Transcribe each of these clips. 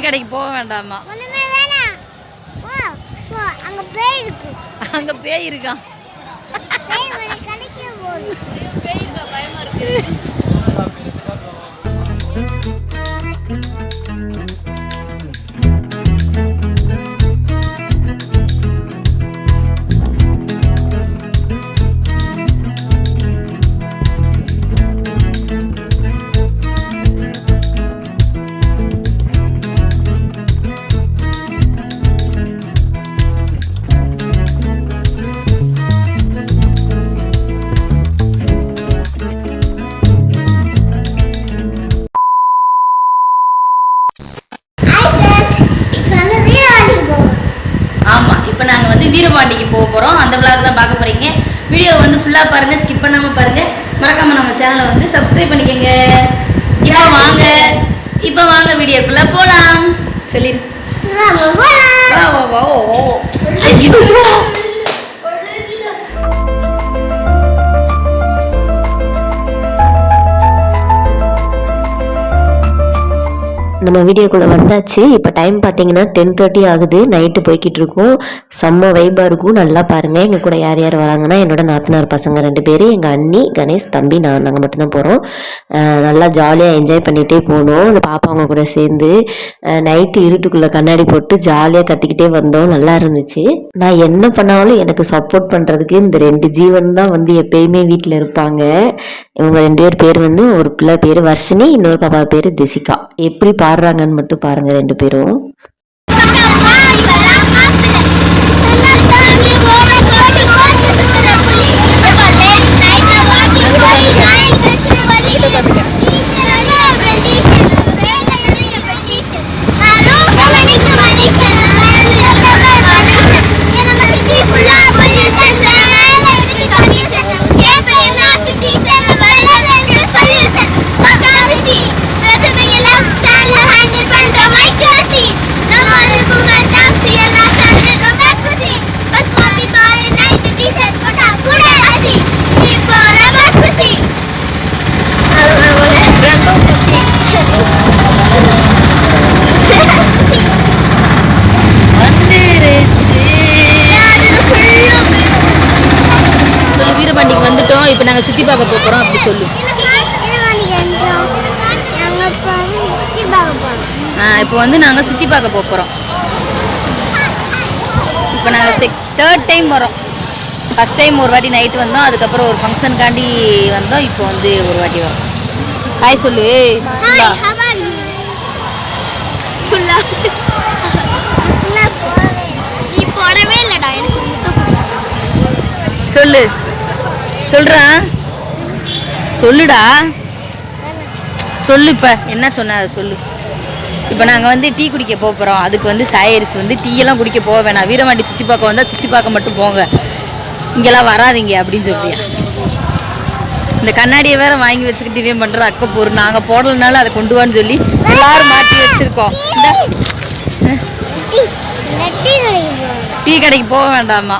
கடைக்கு போக வேண்டாமா? அங்க பேய் இருக்கான் பேய் பயமா இருக்கு. வந்து வீரபாண்டிக்கு போக போறோம். அந்த vlog தான் பார்க்க போறீங்க. வீடியோ வந்து ஃபுல்லா பாருங்க ஸ்கிப் பண்ணாம பாருங்க. மறக்காம நம்ம சேனலை வந்து சப்ஸ்கிரைப் பண்ணிக்கங்க. இப்போ வாங்க இப்போ வாங்க வீடியோக்குள்ள போலாம். சொல்லிரு நம்ம வீடியோக்குள்ளே வந்தாச்சு. இப்போ டைம் பார்த்தீங்கன்னா டென் தேர்ட்டி ஆகுது. நைட்டு போய்கிட்டு இருக்கோம். செம்ம வைபாக இருக்கும். நல்லா பாருங்கள் எங்கள் கூட யார் யார் வராங்கன்னா என்னோட நாத்தனார் பசங்க ரெண்டு பேர் எங்கள் அண்ணி கணேஷ் தம்பி நான் நாங்கள் மட்டும்தான் போகிறோம் நல்லா ஜாலியாக என்ஜாய் பண்ணிகிட்டே போனோம். அந்த பாப்பாங்க கூட சேர்ந்து நைட்டு இருட்டுக்குள்ளே கண்ணாடி போட்டு ஜாலியாக கத்திக்கிட்டே வந்தோம். நல்லா இருந்துச்சு. நான் என்ன பண்ணாலும் எனக்கு சப்போர்ட் பண்ணுறதுக்கு இந்த ரெண்டு ஜீவன் தான் வந்து எப்பயுமே வீட்டில் இருப்பாங்க. இவங்க ரெண்டு பேர் பேர் வந்து ஒரு பிள்ளை பேர் வர்ஷினி இன்னொரு பாப்பா பேர் திசிகா. எப்படி பா பாடுறாங்கன்னு மட்டும் பாருங்க ரெண்டு பேரும். ரொம்ப இப்போ நாங்க சுத்தி பார்க்க போக போறோம் அப்படி சொல்லு. ஆ இப்போ வந்து நாங்க சுத்தி பார்க்க போக போறோம். இப்போ நாங்க தேர்ட் டைம் வரோம். ஃபர்ஸ்ட் டைம் ஒரு வாட்டி நைட் வந்தோம் அதுக்கப்புறம் ஒரு ஃபங்க்ஷனுக்காண்டி வந்தோம் இப்போ வந்து ஒரு வாட்டி வரோம். ஹாய் சொல்லு. சொல்லு. சொல்றா? சொல்லுடா. சொல்லு இப்போ. என்ன சொன்ன? அதை சொல்லு. இப்போ நாங்கள் வந்து டீ குடிக்க போக போகிறோம் அதுக்கு வந்து சாயரிஸ் வந்து டீ எல்லாம் குடிக்க போக வேணாம். வீரவாண்டி சுற்றி பார்க்க வந்தால் சுற்றி பார்க்க மட்டும் போங்க. இங்கெல்லாம் வராதீங்க அப்படின்னு சொல்லியா இந்த கண்ணாடியை வேற வாங்கி வச்சுக்கிட்டு இவன் பண்ணுற அக்க போர். நாங்கள் போடலனாலும் அதை கொண்டு வான்னு சொல்லி எல்லாரும் மாட்டி வச்சிருக்கோம். இந்த. டீ. கடைக்கு போக வேண்டாமா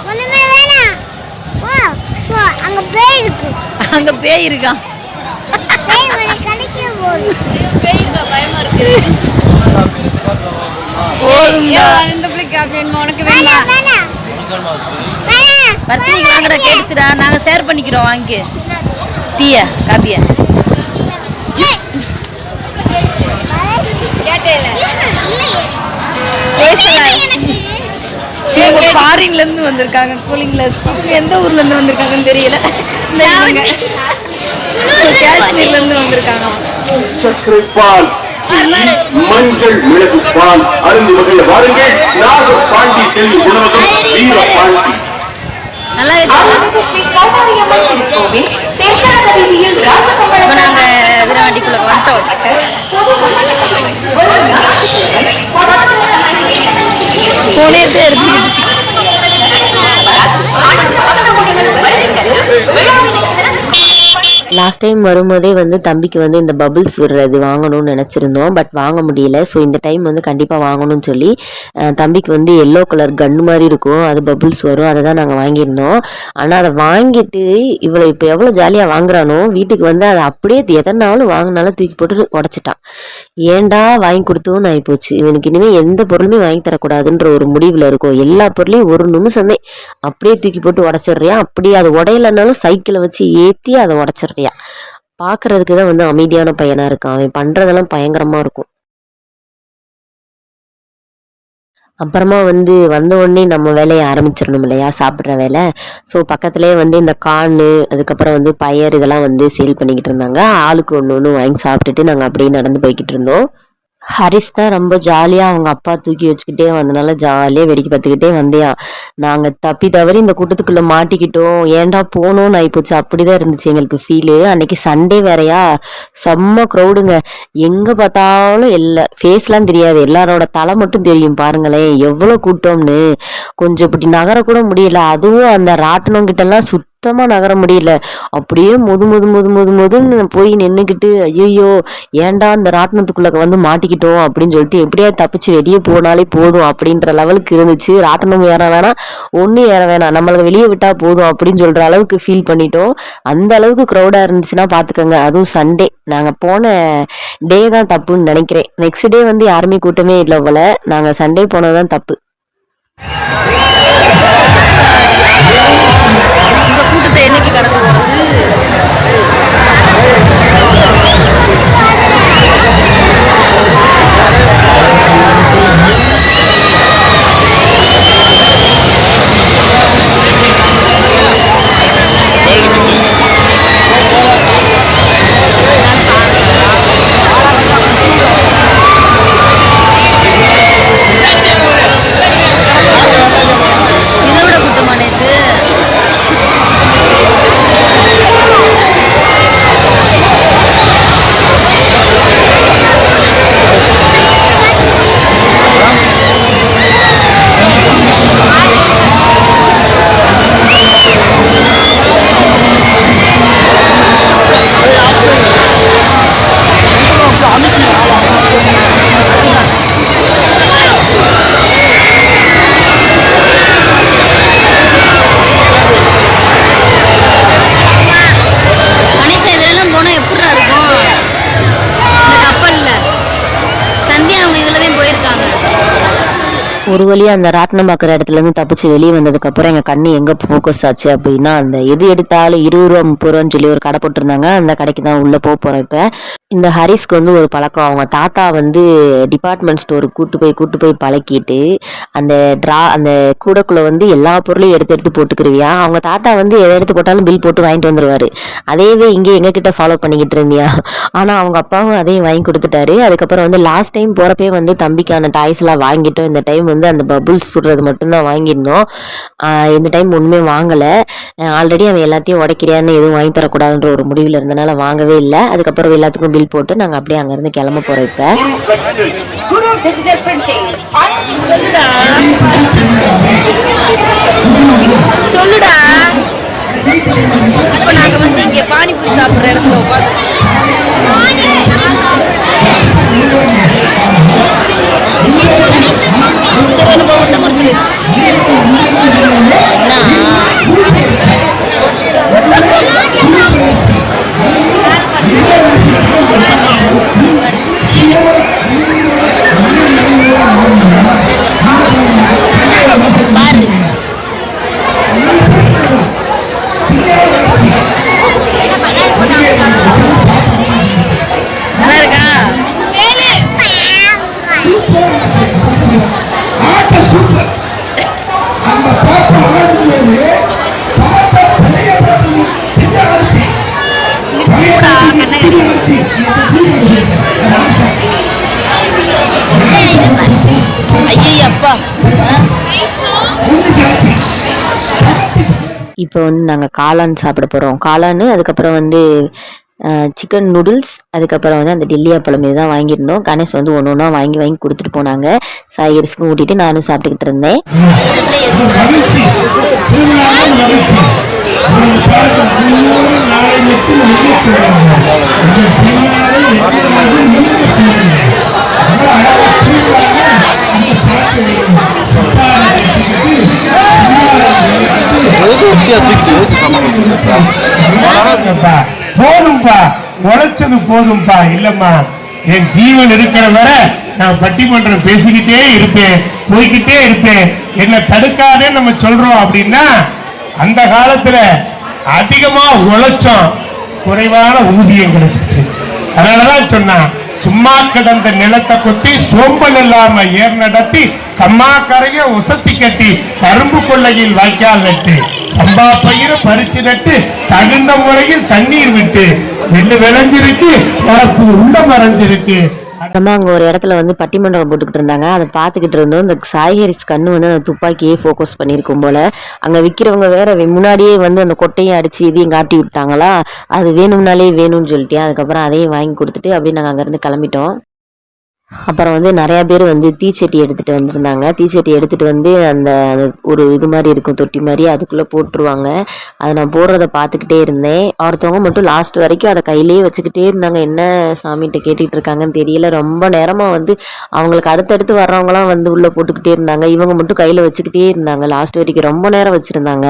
போ அங்க பேய் இருக்கு. அங்கே பேய் இருக்கான் பேய் உன்னை கடைக்கு போகுது பேய் பயமா இருக்கு. போதும்டா. இந்த பிள்ளைக்கு வேணுமா உனக்கு வேணாம்? வர்ஷினிக்கு வாங்கடா கேட்டுச்சுடா. நாங்கள் ஷேர் பண்ணிக்கிறோம் வாங்கி. டீயா காப்பியா. கேட்டேல. பேசலாம் இவங்க ஃபாரின்ல இருந்து வந்திருக்காங்க கூலிங் கிளாஸ் எந்த ஊர்ல இருந்து வந்திருக்காங்கன்னு தெரியல. காஷ்மீர்ல இருந்து வந்திருக்காங்க. சர்க்கரை பால் மஞ்சள் மிளகு பால் அருந்தி மகிழ வாருங்கள் நாக பாண்டி செல்வி உணவகம் வீர பாண்டி நல்லா இருக்கு. இப்போ நாங்க வீரவாண்டிக்குள்ள வந்துட்டோம். போனே தான் எடுத்துக்கிட்டு லாஸ்ட் டைம் வரும்போதே வந்து தம்பிக்கு வந்து இந்த பபுள்ஸ் விடுறது வாங்கணும்னு நினச்சிருந்தோம். பட் வாங்க முடியல. ஸோ இந்த டைம் வந்து கண்டிப்பாக வாங்கணும்னு சொல்லி தம்பிக்கு வந்து எல்லோ கலர் கன்று மாதிரி இருக்கும். அது பபுள்ஸ் வரும். அதை தான் நாங்கள் வாங்கியிருந்தோம். ஆனால் அதை வாங்கிட்டு இவ்வளோ இப்போ எவ்வளோ ஜாலியாக வாங்குறானோ வீட்டுக்கு வந்து அதை அப்படியே எதனாலும் வாங்கினாலும் தூக்கி போட்டு உடச்சிட்டான். ஏன்டா வாங்கி கொடுத்தோன்னு ஆகிப்போச்சு இவனுக்கு இனிமேல் எந்த பொருளுமே வாங்கி தரக்கூடாதுன்ற ஒரு முடிவில் இருக்கும். எல்லா பொருளையும் ஒரு நிமிஷமே அப்படியே தூக்கி போட்டு உடச்சிடுறியா? அப்படியே அது உடையலனாலும் சைக்கிளை வச்சு ஏற்றி அதை உடச்சிடுறியா பார்க்கறதுக்கு தான் வந்து அமைதியான பையனாக இருக்கான். அவன் பண்ணுறதெல்லாம் பயங்கரமாக இருக்கும். அப்புறமா வந்து வந்த உடனே நம்ம வேலையை ஆரம்பிச்சிடணும் இல்லையா? சாப்பிட்ற வேலை. ஸோ பக்கத்துலேயே வந்து இந்த கான் அதுக்கப்புறம் வந்து பயர் இதெல்லாம் வந்து சேல் பண்ணிக்கிட்டு இருந்தாங்க. ஆளுக்கு ஒன்று ஒன்று வாங்கி சாப்பிட்டுட்டு நாங்கள் அப்படியே நடந்து போய்கிட்டு இருந்தோம். ஹரிஸ் தான் ரொம்ப ஜாலியாக அவங்க அப்பா தூக்கி வச்சுக்கிட்டே வந்தனால ஜாலியாக வேடிக்கை பார்த்துக்கிட்டே வந்தியா. நாங்கள் தப்பி தவறி இந்த கூட்டத்துக்குள்ளே மாட்டிக்கிட்டோம். ஏன்டா போகணும்னு ஆகிப்போச்சு அப்படி தான் இருந்துச்சு எங்களுக்கு ஃபீலு அன்னைக்கு சண்டே வேறையா? செம்ம க்ரௌடுங்க எங்கே பார்த்தாலும் எல்லா ஃபேஸ்லாம் தெரியாது. எல்லாரோட தலை மட்டும் தெரியும் பாருங்களேன். எவ்வளோ கூட்டம்னு. கொஞ்சம் இப்படி நகரக்கூட முடியல. அதுவும் அந்த ராட்டினம் கிட்டலாம் சுத்தமாக நகர முடியல. அப்படியே முது முது முது முது முதுன்னு போய் நின்றுக்கிட்டு ஐயோ ஏன்டா அந்த ராட்டினத்துக்குள்ளே வந்து மாட்டிக்கிட்டோம் அப்படின்னு சொல்லிட்டு எப்படியா தப்பிச்சு வெளியே போனாலே போதும் அப்படின்ற லெவலுக்கு இருந்துச்சு. ராட்டினம் ஏற வேணாம் ஒன்றும் ஏற வேணாம். நம்மளுக்கு வெளியே விட்டால் போதும் அப்படின்னு சொல்கிற அளவுக்கு ஃபீல் பண்ணிட்டோம். அந்த அளவுக்கு க்ரௌடாக இருந்துச்சுன்னா பார்த்துக்கோங்க அதுவும் சண்டே நாங்கள் போன டே தான் தப்புன்னு நினைக்கிறேன். நெக்ஸ்ட் டே வந்து யாருமே கூட்டமே இல்லை போல. நாங்கள் சண்டே போனது தான் தப்பு. இந்த கூட்டத்தை என்னைக்கு கடந்து போகிறது போயிருக்காங்க ஒரு வழியாக அந்த ராட்டினம் பார்க்குற இடத்துலேருந்து தப்பிச்சு வெளியே வந்ததுக்கப்புறம் எங்கள் கண்ணு எங்கே ஃபோக்கஸ் ஆச்சு அப்படின்னா அந்த எது எடுத்தாலும் இருபது ரூபா முப்பது ரூபான்னு சொல்லி ஒரு கடை போட்டிருந்தாங்க. அந்த கடைக்கு தான் உள்ளே போக போகிறோம் இப்போ. இந்த ஹரிஸ்க்கு வந்து ஒரு பழக்கம். அவங்க தாத்தா வந்து டிபார்ட்மெண்ட் ஸ்டோருக்கு கூட்டு போய் கூட்டு போய் பழக்கிட்டு அந்த ட்ரா அந்த கூடக்குள்ளே வந்து எல்லா பொருளையும் எடுத்து எடுத்து போட்டுக்கிருவியா? அவங்க தாத்தா வந்து எதை எடுத்து போட்டாலும் பில் போட்டு வாங்கிட்டு வந்துடுவார் அதேவே இங்கே எங்ககிட்ட ஃபாலோ பண்ணிக்கிட்டு இருந்தியா? ஆனால் அவங்க அப்பாவும் அதையும் வாங்கி கொடுத்துட்டாரு. அதுக்கப்புறம் வந்து லாஸ்ட் டைம் போகிறப்பே வந்து தம்பிக்கான டாய்ஸ்லாம் வாங்கிட்டோம். இந்த டைம் வந்து அந்த பபுள்ஸ் சுடுறது மட்டும்தான் வாங்கியிருந்தோம். இந்த டைம் ஒன்றுமே வாங்கலை. ஆல்ரெடி அவன் எல்லாத்தையும் உடைக்கிறியான்னு எதுவும் வாங்கி தரக்கூடாதுன்ற ஒரு முடிவில் இருந்தனால வாங்கவே இல்லை. அதுக்கப்புறம் எல்லாத்துக்கும் பில் போட்டு நாங்கள் அப்படியே அங்கேருந்து கிளம்ப போகிறோம் இப்போ. சொல்லுடா. இப்போ நாங்கள் வந்து இங்கே பானிபூரி சாப்பிட்ற இடத்துல உட்காந்து சரி எனக்கு ஒருத்த இப்போ வந்து நாங்கள் காளான் சாப்பிட போகிறோம் காளான் அதுக்கப்புறம் வந்து சிக்கன் நூடுல்ஸ் அதுக்கப்புறம் வந்து அந்த டெல்லி அப்பளம் இதுதான் வாங்கியிருந்தோம். கணேஷ் வந்து ஒன்று ஒன்றா வாங்கி வாங்கி கொடுத்துட்டு போனாங்க. சாயரிஸ்க்கும் ஊட்டிட்டு நானும் சாப்பிட்டுக்கிட்டு இருந்தேன். போதும்பா. உழைச்சது போதும்பா. இல்லம்மா. என் ஜீவன் இருக்கிற வரை நான் பட்டிமன்றம் பேசிக்கிட்டே இருப்பேன். போய்கிட்டே இருப்பேன். என்ன தடுக்காதே நம்ம சொல்றோம் அப்படின்னா அந்த காலத்துல அதிகமா உழைச்சோம். குறைவான ஊதியம் கிடைச்சிச்சு. அதனாலதான் சொன்னான் சும்மா கிடந்த நிலத்தை கொத்தி சோம்பல் இல்லாம ஏர் நடத்தி கம்மா கரைய உசத்தி கட்டி கரும்பு கொள்ளையில் வாய்க்கால் நட்டு சம்பா பயிர பறிச்சு நட்டு தகுந்த முறையில் தண்ணீர் விட்டு நெல்லு விளைஞ்சிருக்கு வரப்பு உள்ள மறைஞ்சிருக்கு. அப்புறமா அங்கே ஒரு இடத்துல வந்து பட்டிமன்றம் போட்டுக்கிட்டு இருந்தாங்க. அதை பார்த்துக்கிட்டு இருந்தோம். இந்த சாய்ஹரிஸ் கண்ணு வந்து அந்த துப்பாக்கியே ஃபோக்கஸ் பண்ணியிருக்கும் போல. அங்கே விற்கிறவங்க வேற முன்னாடியே வந்து அந்த கொட்டையும் அடித்து இதையும் காட்டி விட்டாங்களா? அது வேணும்னாலே வேணும்னு சொல்லிட்டு அதுக்கப்புறம் அதையும் வாங்கி கொடுத்துட்டு அப்படியே நாங்கள் அங்கேருந்து கிளம்பிட்டோம். அப்புறம் வந்து நிறையா பேர் வந்து தீச்சட்டி எடுத்துகிட்டு வந்திருந்தாங்க. தீச்சட்டி எடுத்துகிட்டு வந்து அந்த ஒரு இது மாதிரி இருக்கும் தொட்டி மாதிரி அதுக்குள்ளே போட்டுருவாங்க. அதை நான் போடுறத பார்த்துக்கிட்டே இருந்தேன். ஒருத்தவங்க மட்டும் லாஸ்ட் வரைக்கும் அதை கையிலேயே வச்சுக்கிட்டே இருந்தாங்க. என்ன சாமிகிட்ட கேட்டுக்கிட்டு இருக்காங்கன்னு தெரியல. ரொம்ப நேரமாக வந்து அவங்களுக்கு அடுத்தடுத்து வர்றவங்களாம் வந்து உள்ளே போட்டுக்கிட்டே இருந்தாங்க. இவங்க மட்டும் கையில் வச்சுக்கிட்டே இருந்தாங்க. லாஸ்ட் வரைக்கும் ரொம்ப நேரம் வச்சுருந்தாங்க.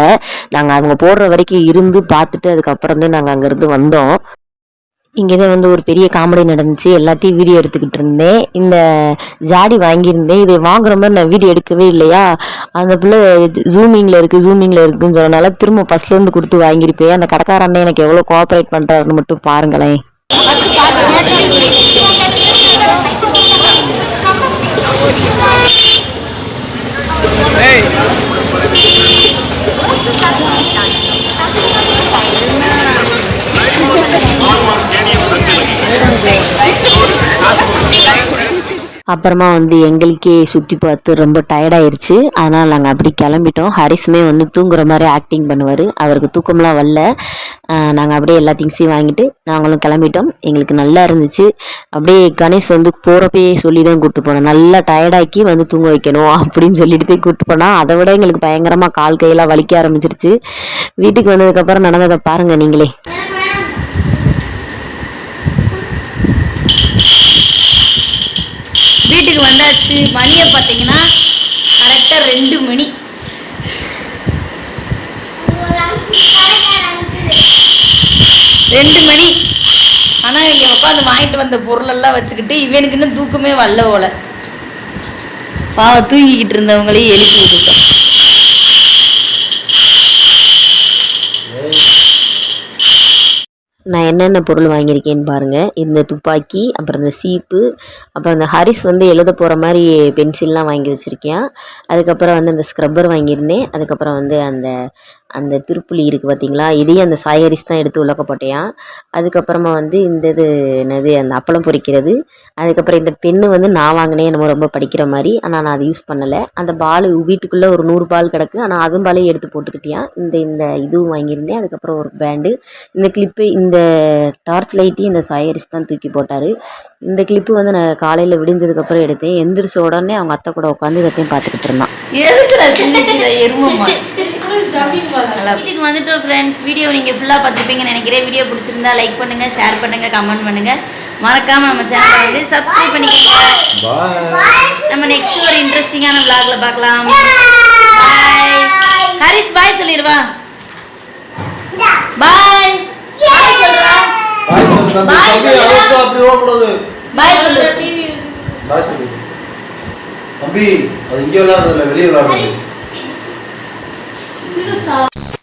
நாங்கள் அவங்க போடுற வரைக்கும் இருந்து பார்த்துட்டு அதுக்கப்புறம் தான் நாங்கள் அங்கேருந்து வந்தோம். இங்கே தான் வந்து ஒரு பெரிய காமெடி நடந்துச்சு. எல்லாத்தையும் வீடியோ எடுத்துக்கிட்டு இருந்தேன். இந்த ஜாடி வாங்கியிருந்தேன். இதை வாங்குற மாதிரி நான் வீடியோ எடுக்கவே இல்லையா? அந்த பிள்ளை ஜூமிங்கில் இருக்குது ஜூமிங்கில் இருக்குதுன்னு சொன்னனால திரும்ப ஃபஸ்ட்லேருந்து கொடுத்து வாங்கியிருப்பேன். அந்த கடைக்கார அண்ணன் எனக்கு எவ்வளோ கோஆப்ரேட் பண்ணுறாருன்னு மட்டும் பாருங்களேன். அப்புறமா வந்து எங்களுக்கே சுற்றி பார்த்து ரொம்ப டயர்டாயிருச்சு அதனால் நாங்கள் அப்படி கிளம்பிட்டோம். ஹரிஸுமே வந்து தூங்குற மாதிரி ஆக்டிங் பண்ணுவார். அவருக்கு தூக்கம்லாம் வரல. நாங்கள் அப்படியே எல்லா திங்ஸையும் வாங்கிட்டு நாங்களும் கிளம்பிட்டோம். எங்களுக்கு நல்லா இருந்துச்சு. அப்படியே கணேஷ் வந்து போகிறப்பயே சொல்லி தான் கூப்பிட்டு போனோம் நல்லா டயர்டாக்கி வந்து தூங்க வைக்கணும் அப்படின்னு சொல்லிட்டு தான் கூப்பிட்டு போனால் அதை விட எங்களுக்கு பயங்கரமாக கால் கையெல்லாம் வலிக்க ஆரம்பிச்சிருச்சு. வீட்டுக்கு வந்ததுக்கப்புறம் நடந்ததை பாருங்கள் நீங்களே. வீட்டுக்கு வந்தாச்சு. மணியை பார்த்தீங்கன்னா கரெக்டாக ரெண்டு மணி. ரெண்டு மணி. ஆனால் இங்கே உட்காந்து வாங்கிட்டு வந்த பொருளெல்லாம் வச்சுக்கிட்டு இவனுக்கு இன்னும் தூக்கமே வரல போல. பாவம் தூங்கிக்கிட்டு இருந்தவங்களையும் எழுப்பி விட்டுட்டோம் நான் என்னென்ன பொருள் வாங்கியிருக்கேன்னு பாருங்கள் இந்த துப்பாக்கி அப்புறம் இந்த சீப்பு அப்புறம் இந்த ஹரிஸ் வந்து எழுத போகிற மாதிரி பென்சில்லாம் வாங்கி வச்சுருக்கேன் அதுக்கப்புறம் வந்து அந்த ஸ்க்ரப்பர் வாங்கியிருந்தேன். அதுக்கப்புறம் வந்து அந்த அந்த திருப்புளி இருக்குது பார்த்தீங்களா இதையும் அந்த சாயரிஸ் தான் எடுத்து உலக்க போட்டேன் அதுக்கப்புறமா வந்து இந்த இது என்னது அந்த அப்பளம் பொரிக்கிறது அதுக்கப்புறம் இந்த பெண்ணு வந்து நான் வாங்கினேன் என்னமோ ரொம்ப படிக்கிற மாதிரி. ஆனால் நான் அதை யூஸ் பண்ணலை. அந்த பால் வீட்டுக்குள்ளே ஒரு நூறு பால் கிடக்கு. ஆனால் அதுவும் பாலையும் எடுத்து போட்டுக்கிட்டேன் இந்த இந்த இதுவும் வாங்கியிருந்தேன். அதுக்கப்புறம் ஒரு பேண்டு இந்த கிளிப்பு இந்த டார்ச் லைட்டையும் இந்த சாயரிஸ் தான் தூக்கி போட்டார். இந்த கிளிப்பு வந்து நான் காலையில் விடிஞ்சதுக்கப்புறம் எடுத்தேன். எந்திரிச்ச உடனே அவங்க அத்தை கூட உட்காந்து இதத்தையும் பார்த்துக்கிட்டு இருந்தான். எதுக்குடா வீட்டுக்கு வந்துட்டோம் ஃப்ரெண்ட்ஸ் வீடியோ நீங்கள் ஃபுல்லாக பார்த்துருப்பீங்கன்னு நினைக்கிறேன். வீடியோ பிடிச்சிருந்தா லைக் பண்ணுங்கள் ஷேர் பண்ணுங்கள் கமெண்ட் பண்ணுங்கள் மறக்காமல் நம்ம சேனலை வந்து சப்ஸ்கிரைப் பண்ணிக்கோங்க. நம்ம நெக்ஸ்ட் ஒரு இன்ட்ரெஸ்டிங்கான vlogல பார்க்கலாம். பாய் ஹரிஸ் பாய் சொல்லிடுவா பாய் பாய் சொல்றா. பாய் பாய் சொல்லு தம்பி அது இங்கே விளையாடுறதுல வெளியே விளையாடுறது. to the.